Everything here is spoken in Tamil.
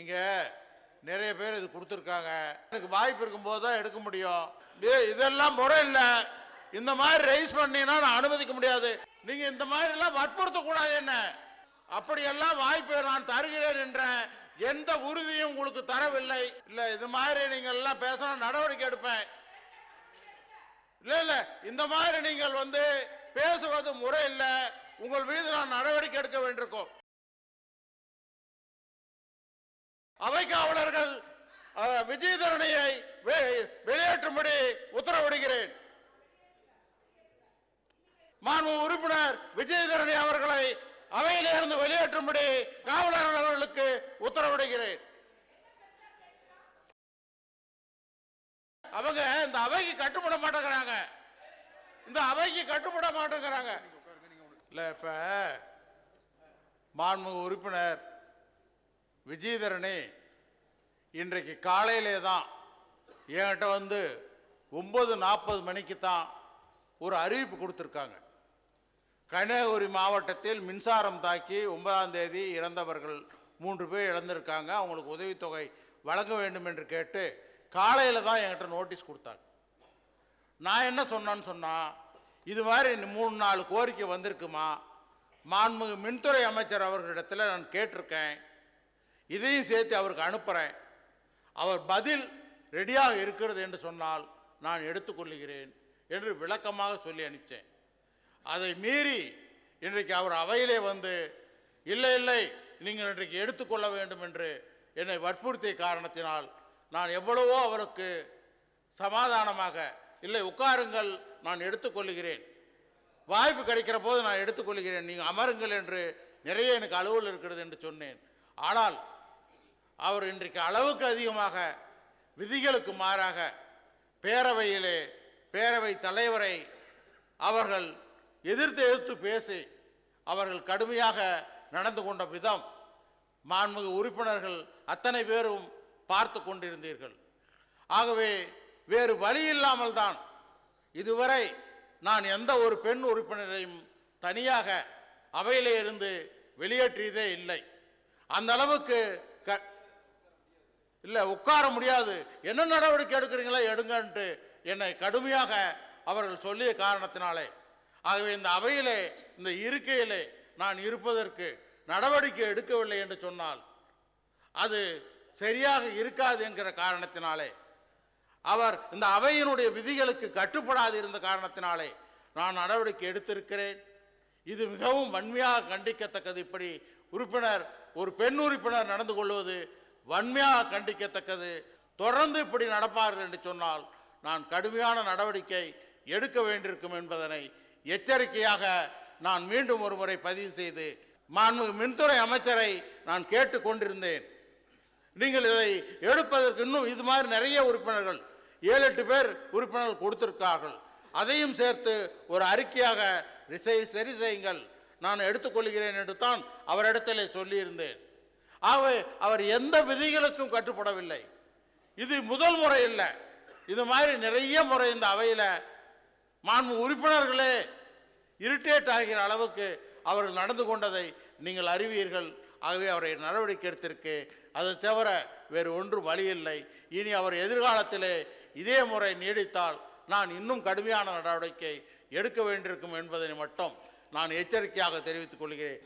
நீங்க நிறைய பேர் இது கொடுத்துருக்காங்க. எனக்கு வாய்ப்பு இருக்கும்போது தான் எடுக்க முடியும். டே இதெல்லாம் முறை இல்லை. இந்த மாதிரி ரைஸ் பண்ணீங்கன்னா நான் அனுமதிக்க முடியாது. நீங்க இந்த மாதிரி எல்லாம் என்ன? அப்படியெல்லாம் வாய்ப்பு நான் தருகிறேன் என்ற எந்த உறுதியும் உங்களுக்கு தரவில்லை. இல்ல இது மாதிரி நீங்கள் எல்லாம் பேசணும் நடவடிக்கை எடுப்பேன். இல்லை இல்லை இந்த மாதிரி நீங்கள் வந்து பேசுவது முறை இல்ல. உங்கள் மீது நான் நடவடிக்கை எடுக்க வேண்டியிருக்கும். அவை காவலர்கள் விஜயதரணியை வெ- வெளியேற்றும்படி உத்தரவிடுகிறேன். மாண்பு உறுப்பினர் விஜயதரணி அவர்களை அவையிலிருந்து வெளியேற்றும்படி காவலர்கள் அவர்களுக்கு உத்தரவிடுகிறேன். அவங்க இந்த அவைக்கு கட்டுப்பட மாட்டேங்கிறாங்க. இந்த அவைக்கு கட்டுப்பட மாட்டேங்கிறாங்க. இல்ல இப்போ மாண்பு உறுப்பினர் விஜயதரணி இன்றைக்கு காலையிலே தான் என்கிட்ட வந்து ஒம்பது நாற்பது மணிக்கு தான் ஒரு அறிவிப்பு கொடுத்துருக்காங்க. கன்னியாகுமரி மாவட்டத்தில் மின்சாரம் தாக்கி ஒன்பதாம் தேதி இறந்தவர்கள் மூன்று பேர் இழந்திருக்காங்க. அவங்களுக்கு உதவித்தொகை வழங்க வேண்டும் என்று கேட்டு காலையில் தான் என்கிட்ட நோட்டீஸ் கொடுத்தாங்க. நான் என்ன சொன்னேன்னு சொன்னால் இது மாதிரி மூணு நாலு கோரிக்கை வந்திருக்குமா? மாண்புமிகு மின்துறை அமைச்சர் அவர்களிடத்தில் நான் கேட்டிருக்கேன். இதையும் சேர்த்து அவருக்கு அனுப்புகிறேன் அவர் பதில் ரெடியாக இருக்கிறது என்று சொன்னால் நான் எடுத்துக்கொள்ளுகிறேன் என்று விளக்கமாக சொல்லி அனுப்பிச்சேன். அதை மீறி இன்றைக்கு அவர் அவையிலே வந்து இல்லை இல்லை நீங்கள் இன்றைக்கு எடுத்துக்கொள்ள வேண்டும் என்று என்னை வற்புறுத்திய காரணத்தினால் நான் எவ்வளவோ அவருக்கு சமாதானமாக இல்லை உட்காருங்கள் நான் எடுத்துக்கொள்கிறேன் வாய்ப்பு கிடைக்கிற போது நான் எடுத்துக்கொள்கிறேன் நீங்கள் அமருங்கள் என்று நிறைய எனக்கு அலுவல் இருக்கிறது என்று சொன்னேன். ஆனால் அவர் இன்றைக்கு அளவுக்கு அதிகமாக விதிகளுக்கு மாறாக பேரவையிலே பேரவை தலைவரை அவர்கள் எதிர்த்து எதிர்த்து பேசி அவர்கள் கடுமையாக நடந்து கொண்ட விதம் மாண்புமிகு உறுப்பினர்கள் அத்தனை பேரும் பார்த்து கொண்டிருந்தீர்கள். ஆகவே வேறு வழி இல்லாமல் தான் இதுவரை நான் எந்த ஒரு பெண் உறுப்பினரையும் தனியாக அவையிலே இருந்து வெளியேற்றியதே இல்லை. அந்த அளவுக்கு க இல்லை உட்கார முடியாது. என்ன நடவடிக்கை எடுக்கிறீங்களோ எடுங்கன்ட்டு என்னை கடுமையாக அவர்கள் சொல்லிய காரணத்தினாலே. ஆகவே இந்த அவையிலே இந்த இருக்கையிலே நான் இருப்பதற்கு நடவடிக்கை எடுக்கவில்லை என்று சொன்னால் அது சரியாக இருக்காது என்கிற காரணத்தினாலே அவர் இந்த அவையினுடைய விதிகளுக்கு கட்டுப்படாது இருந்த காரணத்தினாலே நான் நடவடிக்கை எடுத்திருக்கிறேன். இது மிகவும் வன்மையாக கண்டிக்கத்தக்கது. இப்படி உறுப்பினர் ஒரு பெண் உறுப்பினர் நடந்து கொள்வது வன்மையாக கண்டிக்கத்தக்கது. தொடர்ந்து இப்படி நடப்பார்கள் என்று சொன்னால் நான் கடுமையான நடவடிக்கை எடுக்க வேண்டியிருக்கும் என்பதனை எச்சரிக்கையாக நான் மீண்டும் ஒரு முறை பதிவு செய்து மாண்புமிகு மின்துறை அமைச்சரை நான் கேட்டு கொண்டிருந்தேன். நீங்கள் இதை எடுப்பதற்கு இன்னும் இது மாதிரி நிறைய உறுப்பினர்கள் ஏழு எட்டு பேர் உறுப்பினர்கள் கொடுத்திருக்கார்கள் அதையும் சேர்த்து ஒரு அறிக்கையாக சரி செய்யுங்கள். நான் எடுத்துக்கொள்கிறேன் என்று தான் அவரிடத்திலே சொல்லியிருந்தேன். ஆகவே அவர் எந்த விதிகளுக்கும் கட்டுப்படவில்லை. இது முதல் முறை இல்லை. இது மாதிரி நிறைய முறை இந்த அவையில் மாண்பு உறுப்பினர்களே இரிட்டேட் ஆகிற அளவுக்கு அவர்கள் நடந்து கொண்டதை நீங்கள் அறிவீர்கள். ஆகவே அவரை நடவடிக்கை எடுத்திருக்கு. அதை தவிர வேறு ஒன்றும் வழி இல்லை இனி அவர் எதிர்காலத்திலே இதே முறை நீடித்தால் நான் இன்னும் கடுமையான நடவடிக்கை எடுக்க வேண்டியிருக்கும் என்பதை மட்டும் நான் எச்சரிக்கையாக தெரிவித்துக் கொள்கிறேன்.